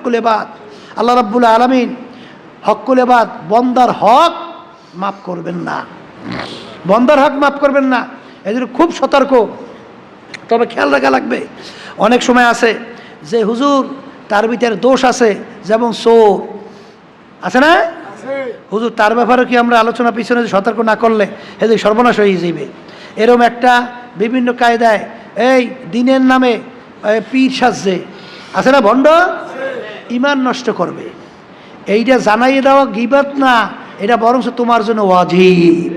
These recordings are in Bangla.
হকুল এবাদ। আল্লাহ রাব্বুল আলমিন হকুল এবাদ বন্দার হক মাফ করবেন না। বন্দার হক মাফ করবেন না। এই জন্য খুব সতর্ক। তবে খেয়াল রাখা লাগবে। অনেক সময় আছে যে হুজুর তার ভিতরে দোষ আছে যেমন চোর। আছে না? হুজুর তার ব্যাপারে কি আমরা আলোচনা পিছনে সতর্ক না করলে এদের সর্বনাশ হয়ে যাবে এরম একটা বিভিন্ন কায়দায় এই দিনের নামে পীর সাজছে। আছে না ভণ্ড? ইমান নষ্ট করবে। এইটা জানাইয়ে দেওয়া গিবাত না এটা বরং তোমার জন্য ওয়াজিব।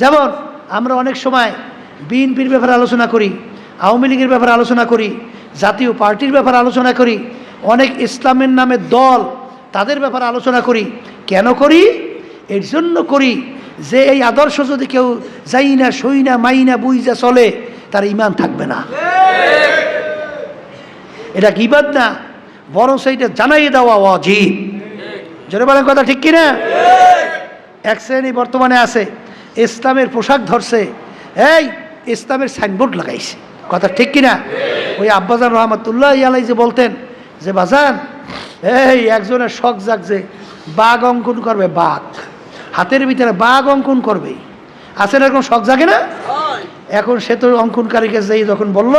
যেমন আমরা অনেক সময় বিএনপির ব্যাপারে আলোচনা করি আওয়ামী লীগের ব্যাপারে আলোচনা করি জাতীয় পার্টির ব্যাপারে আলোচনা করি অনেক ইসলামের নামে দল তাদের ব্যাপারে আলোচনা করি। কেন করি? এর জন্য করি যে এই আদর্শ যদি কেউ যাই না সই না মাই না বুঝ যা চলে তার ইমান থাকবে না। এটা গিবাদ না বরং সেইটা জানাই দেওয়া অজীব জোরে বলেন কথা ঠিক কিনা? এক শ্রেণি বর্তমানে আছে ইসলামের পোশাক ধরছে এই ইসলামের সাইনবোর্ড লাগাইছে। কথা ঠিক কিনা? ওই আব্বাজান রহমতুল্লাহ আলাই যে বলতেন যে বাজান এই একজনের শখ জাগছে বাঘ অঙ্কন করবে বাঘ। হাতের ভিতরে বাঘ অঙ্কন করবে। আছে না এরকম শখ জাগে না? এখন সে তো অঙ্কনকারীকে যেই যখন বলল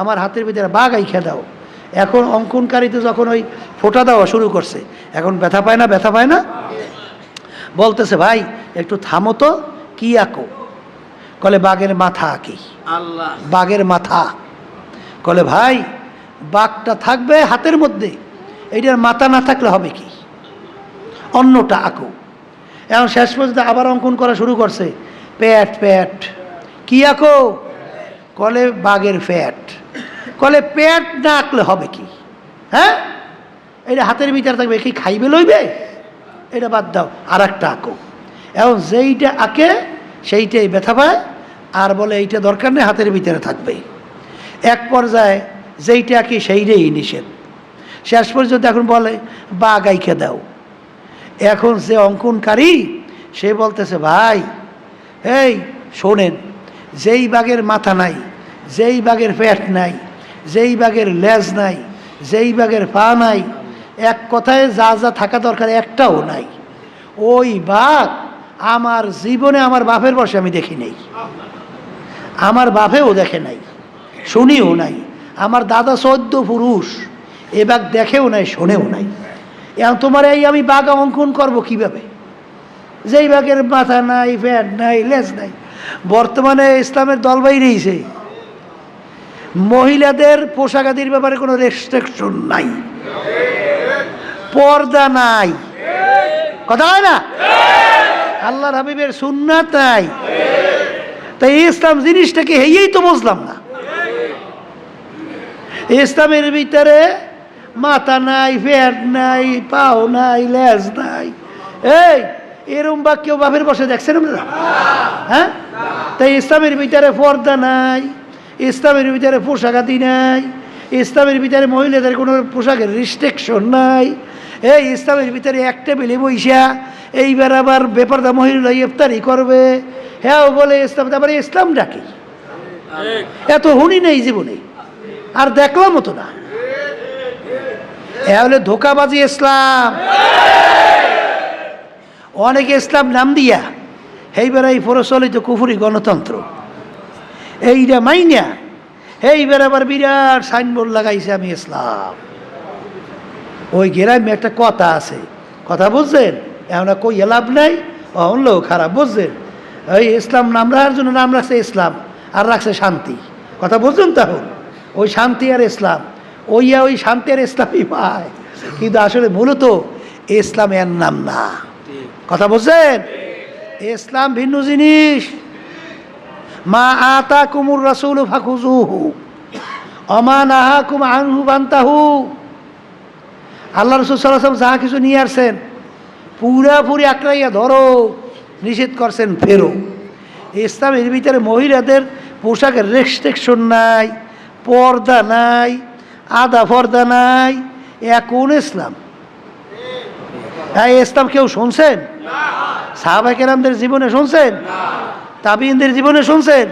আমার হাতের ভিতরে বাঘ আইখা দাও। এখন অঙ্কনকারীতে যখন ওই ফোটা দেওয়া শুরু করছে এখন ব্যথা পায় না ব্যথা পায় না? বলতেছে ভাই একটু থামো তো কি আঁকো? কলে বাঘের মাথা আঁকি। আল্লাহ। বাঘের মাথা। কলে ভাই বাঘটা থাকবে হাতের মধ্যে এইটার মাথা না থাকলে হবে কি? অন্যটা আঁকো। এখন শেষ পর্যন্ত আবার অঙ্কন করা শুরু করছে প্যাট প্যাট কি আঁকো? কলে বাঘের ফ্যাট। কলে পেট না আঁকলে হবে কি? হ্যাঁ? এটা হাতের ভিতরে থাকবে, কি খাইবে লইবে? এটা বাদ দাও আর একটা আঁকো। এখন যেইটা আঁকে, সেইটাই ব্যথা পায়, আর বলে এইটা দরকার নেই, হাতের ভিতরে থাকবে। এক পর্যায়ে যেইটা আঁকি, সেইটাই নিষেধ। শেষ পর্যন্ত এখন বলে, বা গাইকে দাও। এখন যে অঙ্কনকারী, সে বলতেছে, ভাই, এই শোনেন, যেই বাঘের মাথা নাই, যেই বাঘের পেট নাই যেই বাঘের লেজ নাই, যেই বাঘের পা নাই, এক কথায় যা যা থাকা দরকার একটাও নাই। ওই বাঘ আমার জীবনে আমার বাপের বসে আমি দেখি নেই। আমার বাপেও দেখে নাই, শুনিও নাই। আমার দাদা চোদ্দ পুরুষ, এ বাঘ দেখেও নাই, শোনেও নাই। এখন তোমার এই আমি বাঘ অঙ্কন করব কীভাবে? যেই বাঘের মাথা নাই, ফ্যাট নাই, লেজ নাই। বর্তমানে ইসলামের দল বাইরেইছে মহিলাদের পোশাক আদির ব্যাপারে কোনো রেস্ট্রিকশন নাই। পর্দা নাই। কথা হয় না? আল্লাহর হাবিবের সুন্নাত তাই তাই ইসলাম জিনিসটাকে হেয়েই তো বুঝলাম না। ইসলামের ভিতরে মাথা নাই ফ্যাট নাই, পাও নাই, লেজ নাই। এই, এরম বা কেউ বাপের বসে দেখছেন হ্যাঁ? তাই ইসলামের ভিতরে পর্দা নাই। ইসলামের ভিতরে পোশাকাদি নাই, ইসলামের ভিতরে মহিলাদের কোনো পোশাকের রিস্ট্রিকশন নাই। এই ইসলামের ভিতরে এক টেবিলে বইসা, এইবার আবার বেপারদা মহিলা ইফতারি করবে। হ্যাঁ বলে ইসলাম তারপরে ইসলাম ডাকি এত হুনি নেই জীবনে, আর দেখলামও তো না। এ হলে ধোকাবাজি ইসলাম। অনেকে ইসলাম নাম দিয়া, এইবার এই প্রচলিত কুফুরি গণতন্ত্র। এইটা মাইনা এইবার আবার বিরাট সাইনবোর্ড লাগাইছে আমি ইসলাম। ওই গ্রামে একটা কথা আছে। কথা বুঝছেন? এখন আর কই লাভ নাই অনলো খারাপ বুঝছেন? ওই ইসলাম নাম রাখার জন্য নাম রাখছে ইসলাম আর রাখছে শান্তি। কথা বুঝছেন তখন? ওই শান্তি আর ইসলাম। ওইয়া ওই শান্তি আর ইসলামই পায়। কিন্তু আসলে মূলত ইসলাম এর নাম না। কথা বলছেন ইসলাম ভিন্ন জিনিস। মা আতা কুমুর রাসুল ফাকুজুহু অমান আহা কুম আনহু বান্তাহু। আল্লাহ রসুল সাল্লাম যাহা কিছু নিয়ে আসছেন পুরাপুরি আঁকড়াইয়া ধরো নিষেধ করছেন ফেরো। ইসলামের ভিতরে মহিলাদের পোশাকের রেস্ট্রিকশন নাই পর্দা নাই আদা পর্দা নাই এ কোন ইসলাম? হ্যাঁ ইসলাম কেউ শুনছেন? সাহাবাকেরামদের জীবনে শুনছেন? তাবিনদের জীবনে শুনছেন?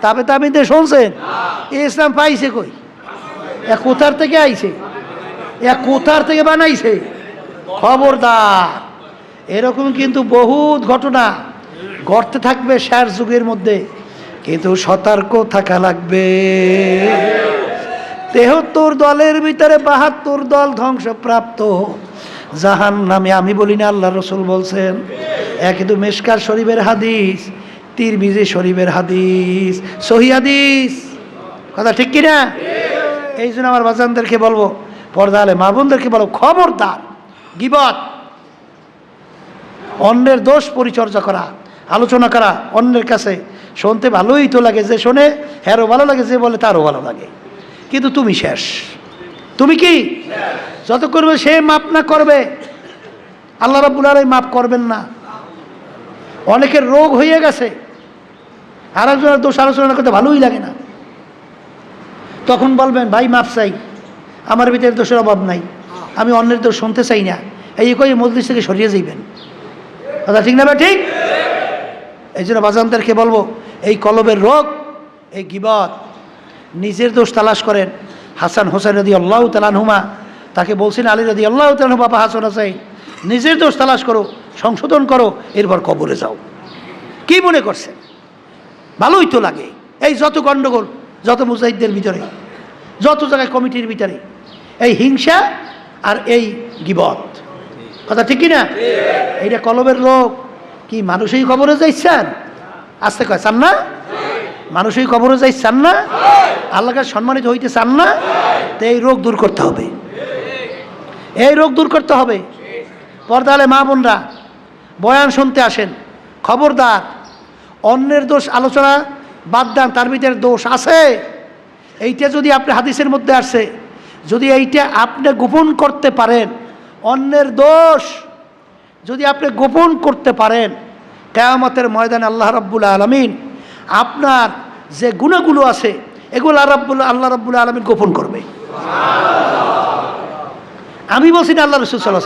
তাবে তাবিনদের শুনছেন? এই ইসলাম পাইছে কই? এ কোথার থেকে আইছে? এ কোথার থেকে বানাইছে? খবরদার। এরকম কিন্তু বহুত ঘটনা ঘটতে থাকবে শেষ যুগের মধ্যে। কিন্তু সতর্ক থাকা লাগবে। তেহত্তর দলের ভিতরে বাহাত্তর দল ধ্বংসপ্রাপ্ত। জাহান নামে আমি বলি না, আল্লাহ রসুল বলছেন এক কিন্তু মেশকার শরীফের হাদিস। তিরমিজি শরীফের হাদিস, সহি হাদিস। কথা ঠিক কিনা? এই জন্য আমার বাজানদেরকে বলব, পর্দা আলে মা বোনদেরকে বলব খবরদার, গিবত। অন্যের দোষ পরিচর্যা করা, আলোচনা করা, অন্যের কাছে শুনতে ভালোই তো লাগে, যে শোনে, হ্যারও ভালো লাগে, যে বলে তারও ভালো লাগে। কিন্তু তুমি শেষ। তুমি কি? যত করবে সে মাপ না করবে। আল্লাহ রাব্বুল আলামিন মাপ করবেন না। অনেকের রোগ হয়ে গেছে। আর একজনের দোষ আলোচনা করতে ভালোই লাগে না। তখন বলবেন, ভাই মাপ চাই। আমার ভিতরে দোষের অভাব নাই। আমি অন্যের দোষ শুনতে চাই না। এই কই মজলিস থেকে সরিয়ে যাইবেন। কথা ঠিক না বা ঠিক? এই জন্য বাজানদেরকে বলব, এই কলবের রোগ, এই গিবত, নিজের দোষ তালাশ করেন। হাসান হোসেন রদি আল্লাহ তালানহুমা তাকে বলছেন, আলী রদি আল্লাহ তালানহু বাবা হাসান হোসেন নিজের দোষ তালাশ করো, সংশোধন করো, এরপর কবরে যাও। কি মনে করছেন? ভালোই তো লাগে। এই যত গণ্ডগোল যত মুজাহিদদের ভিতরে, যত জায়গায় কমিটির ভিতরে, এই হিংসা আর এই গিবত। কথা ঠিক না এইটা কলবের রোগ। কি, মানুষই কবরে যাইছেন? আসতে কয়, চান না? মানুষই কবরে যাই চান না আল্লাহকে সম্মানিত হইতে চান না? তো এই রোগ দূর করতে হবে। এই রোগ দূর করতে হবে। পর্দালে মা বোনরা, বয়ান শুনতে আসেন। খবরদার অন্যের দোষ আলোচনা বাদ দেন, তার ভিতরে দোষ আছে। এইটা যদি আপনি হাদিসের মধ্যে আসে, যদি এইটা আপনি গোপন করতে পারেন, অন্যের দোষ যদি আপনি গোপন করতে পারেন, কেয়ামতের ময়দানে আল্লাহ রাব্বুল আলমিন আপনার যে গুণাগুলো আছে, এগুলো রাব্বুল, আল্লাহ রাব্বুল আলমিন গোপন করবে। আমি বলছি না আল্লাহ রসুল সাল্লাহ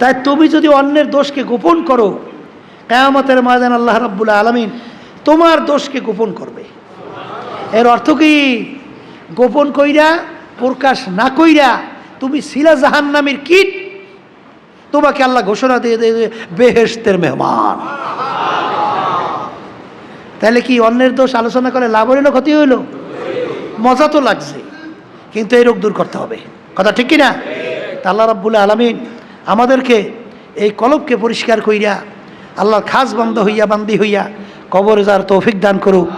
তাই তুমি যদি অন্যের দোষকে গোপন করো কেয়ামতের ময়দান আল্লাহ রাব্বুল আলমিন তোমার দোষকে গোপন করবে। এর অর্থ কি? গোপন কইরা, প্রকাশ না কইরা তুমি শিলা জাহান্নামের কীট, তোমাকে আল্লাহ ঘোষণা দিয়ে দেবে বেহেস্তের মেহমান। তাহলে কি অন্যের দোষ আলোচনা করে লাভ হইল ক্ষতি হইল? মজা তো লাগছে, কিন্তু এই রোগ দূর করতে হবে। কথা ঠিক কি না তা আল্লাহ রাব্বুল আলমিন আমাদেরকে এই কলবকে পরিষ্কার কইরা আল্লাহর খাস বন্ধ হইয়া, বান্দি হইয়া কবর যার তৌফিক দান করুক।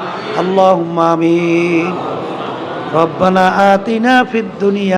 আল্লাহ আমিন। রব্বানা আতিনা ফিদ দুনিয়া